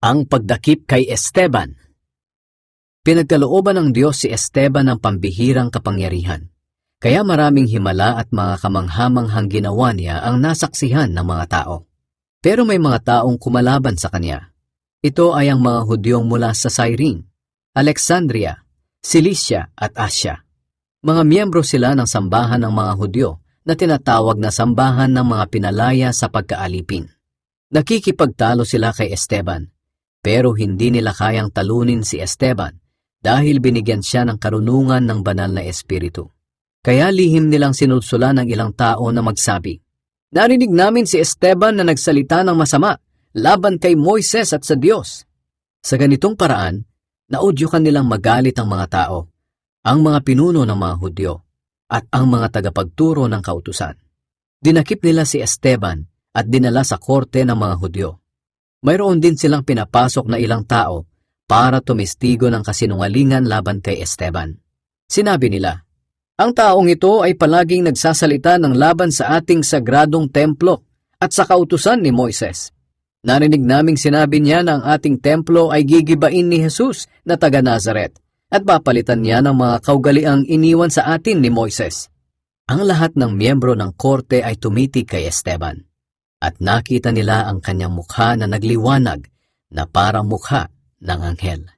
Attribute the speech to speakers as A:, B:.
A: Ang pagdakip kay Esteban Pinagkalooban ng Diyos si Esteban ng pambihirang kapangyarihan. Kaya maraming himala at mga kamanghamanghang ginawa niya ang nasaksihan ng mga tao. Pero may mga taong kumalaban sa kanya. Ito ay ang mga Hudyong mula sa Cyrene, Alexandria, Cilicia at Asia. Mga miyembro sila ng sambahan ng mga Hudyo na tinatawag na sambahan ng mga pinalaya sa pagkaalipin. Nakikipagtalo sila kay Esteban, pero hindi nila kayang talunin si Esteban dahil binigyan siya ng karunungan ng banal na espiritu. Kaya lihim nilang sinulsula ng ilang tao na magsabi, Narinig namin si Esteban na nagsalita ng masama laban kay Moises at sa Diyos. Sa ganitong paraan, naudyukan nilang magalit ang mga tao, ang mga pinuno ng mga Hudyo, at ang mga tagapagturo ng kautusan. Dinakip nila si Esteban at dinala sa korte ng mga Hudyo. Mayroon din silang pinapasok na ilang tao para tumistigo ng kasinungalingan laban kay Esteban. Sinabi nila, Ang taong ito ay palaging nagsasalita ng laban sa ating sagradong templo at sa kautusan ni Moises. Narinig naming sinabi niya na ang ating templo ay gigibain ni Jesus na taga Nazaret at papalitan niya ng mga kaugaliang iniwan sa atin ni Moises. Ang lahat ng miyembro ng korte ay tumitig kay Esteban at nakita nila ang kanyang mukha na nagliwanag na parang mukha ng anghel.